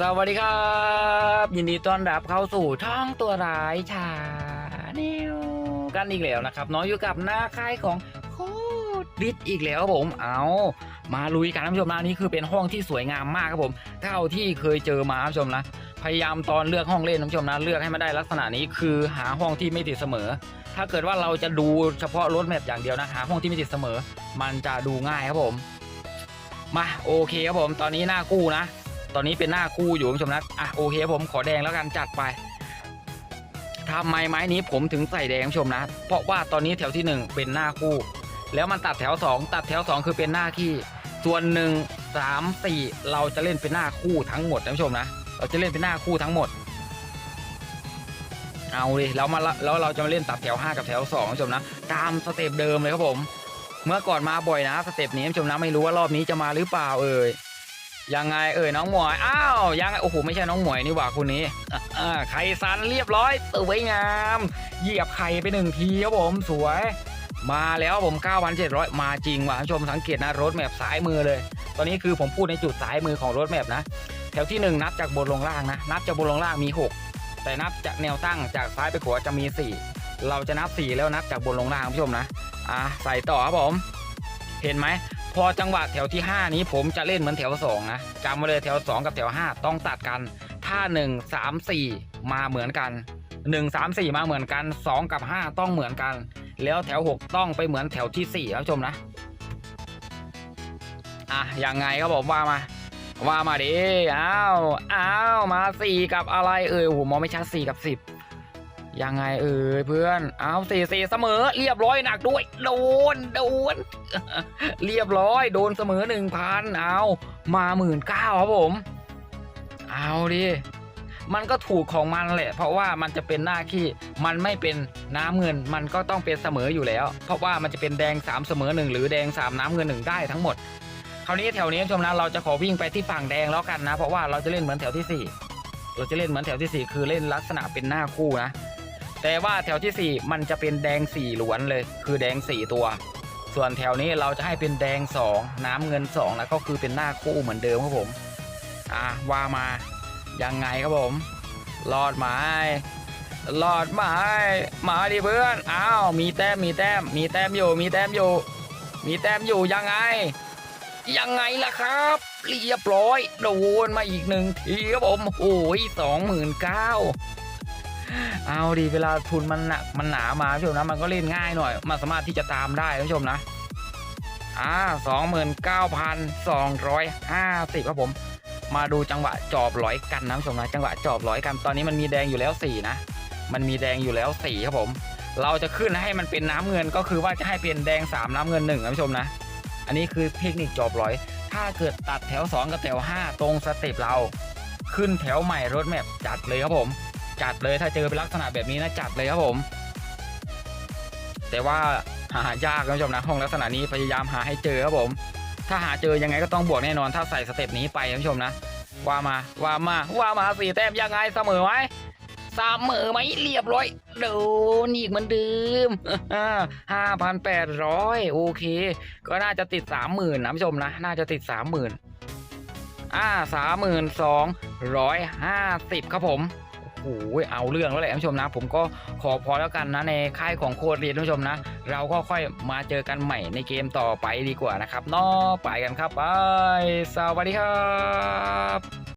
สวัสดีครับ ยินดีต้อนรับเข้าสู่ช่องตัวร้ายชาแนลกันอีกแล้วนะครับน้องอยู่กับหน้าค่ายของโคตรดิดอีกแล้วครับผมเอามาลุยกันท่านผู้ชมนะนี่คือเป็นห้องที่สวยงามมากครับผมเท่าที่เคยเจอมาท่านผู้ชมนะพยายามตอนเลือกห้องเล่นท่านผู้ชมนะเลือกให้มันได้ลักษณะนี้คือหาห้องที่ไม่ติดเสมอ ถ้าเกิดว่าเราจะดูเฉพาะรถแมพอย่างเดียวนะหาห้องที่ไม่ติดเสมอ มันจะดูง่ายครับผมมาโอเคครับผมตอนนี้หน้ากู้นะ ตอนนี้เป็นหน้าคู่อยู่คุณผู้ชมนะอะโอเคผมขอแดงแล้วกันจัดไปทำไมไม้นี้ผมถึงใส่แดงคุณผู้ชมนะ เพราะว่าตอนนี้แถวที่หนึ่งเป็นหน้าคู่ แล้วมันตัดแถวสองตัดแถวสองคือเป็นหน้าขี้ส่วนหนึ่งสามสี่เราจะเล่นเป็นหน้าคู่ทั้งหมดนะคุณผู้ชมนะ เราจะเล่นเป็นหน้าคู่ทั้งหมด เอาดิแล้วมาแล้วเราจะมาเล่นตัดแถว 5 กับแถว2คุณผู้ชมนะ ตามสเต็ปเดิมเลยครับผม เมื่อก่อนมาบ่อยนะสเต็ปนี้คุณผู้ชมนะไม่รู้ว่ารอบนี้จะมาหรือเปล่าเอ่ย ยังไงเอ่ยน้องหมวย อ้าวยังไงโอ้โหไม่ใช่น้องหมวยนี่หว่าคุณนี้อ่าไข่สันเรียบร้อยสวยงาม เหยียบไข่ไปหนึ่งทีครับผมสวย มาแล้วผม 9,700 มาจริงว่ะท่านผู้ชมสังเกตนะรถแมพซ้ายมือเลย ตอนนี้คือผมพูดในจุดซ้ายมือของรถแมพนะ แถวที่ 1 นับจากบนลงล่างนะ นับจากบนลงล่างมี 6 แต่นับจากแนวตั้งจากซ้ายไปขวาจะมี 4 เราจะนับ 4 แล้วนับจากบนลงล่างคุณผู้ชมนะอะใส่ต่อครับผม เห็นไหม พอจังหวะแถวที่ 5 นี้ผมจะเล่นเหมือนแถว 2 นะจำไว้เลยแถว 2 กับแถว 5 ต้องตัดกัน ถ้า 1 3 4 มาเหมือนกัน 1 3 4 มาเหมือนกัน 2 กับ 5 ต้องเหมือนกัน แล้วแถว 6 ต้องไปเหมือนแถวที่4ครับชมนะอะยังไงครับผมว่ามา ว่ามาดิอ้าวอ้าวมา 4 กับอะไรเอ่ยโอ้โหมองไม่ชัด4 กับ 10 ยังไงเอ่ยเพื่อน เอาสี่สี่เสมอ เรียบร้อยหนักด้วย โดน โดน เรียบร้อย โดนเสมอหนึ่งพันเอา มาหมื่นเก้าครับผม เอาดิมันก็ถูกของมันแหละ เพราะว่ามันจะเป็นหน้าขี้มันไม่เป็นน้ำเงิน มันก็ต้องเป็นเสมออยู่แล้ว เพราะว่ามันจะเป็นแดง 3 เสมอ 1 หรือแดง 3 น้ำเงิน 1 ได้ทั้งหมด คราวนี้แถวนี้ชมนะเราจะขอวิ่งไปที่ฝั่งแดงแล้วกันนะ เพราะว่าเราจะเล่นเหมือนแถวที่ 4 เราจะเล่นเหมือนแถวที่ 4 คือเล่นลักษณะเป็นหน้าคู่นะ แต่ว่าแถวที่ 4 มันจะเป็นแดง4หลวนเลย คือแดง 4 ตัว ส่วนแถวนี้เราจะให้เป็นแดง 2 น้ำเงิน2แล้วก็คือเป็นหน้าคู่เหมือนเดิมครับผมอะว่ามายังไงครับผมรอดไหมรอดไหมมาดิเพื่อนอ้าวมีแต้มมีแต้มมีแต้มอยู่มีแต้มอยู่ มีแต้มอยู่ยังไง ยังไงล่ะครับเรียบร้อยโดนมาอีกหนึ่งทีครับผมโอ้ยสองหมื่นเก้า เอาดีเวลาทุนมันหนักมันหนามาผู้ชมนะมันก็เล่นง่ายหน่อย มันสามารถที่จะตามได้ผู้ชมนะอ่าสองหมื่นเก้าพันสองร้อยห้าสิบครับผม มาดูจังหวะจอบร้อยกันนะผู้ชมนะจังหวะจอบร้อยกันตอนนี้มันมีแดงอยู่แล้วสี่นะมันมีแดงอยู่แล้วสี่ครับผม เราจะขึ้นให้มันเป็นน้ำเงินก็คือว่าจะให้เป็นแดงสามน้ำเงินหนึ่งนะผู้ชมนะ อันนี้คือเทคนิคจอบร้อย ถ้าเกิดตัดแถว2กับแถว5ตรงสเต็ปเรา ขึ้นแถวใหม่รถแมพจัดเลยครับผม จัดเลยถ้าเจอเป็นลักษณะแบบนี้นะจัดเลยครับผม แต่ว่าหายากนะผู้ชมนะห้องลักษณะนี้พยายามหาให้เจอครับผม ถ้าหาเจอยังไงก็ต้องบวกแน่นอน ถ้าใส่สเต็ปนี้ไปนะคุณผู้ชมนะว่ามาว่ามาว่ามาสี่แต้มยังไงเสมอไหมเสมอไหมเรียบร้อยโดนอีกเหมือนเดิมห้าพันแปดร้อยโอเค ก็น่าจะติดสามหมื่นนะผู้ชมนะ น่าจะติดสามหมื่นอ่าสามหมื่นสองร้อยห้าสิบครับผม โอ้ยเอาเรื่องแล้วแหละท่านผู้ชมนะ ผมก็ขอพอแล้วกันนะในค่ายของโคดเรียนท่านผู้ชมนะ เราก็ค่อยมาเจอกันใหม่ในเกมต่อไปดีกว่านะครับนอไปกันครับไปสวัสดีครับ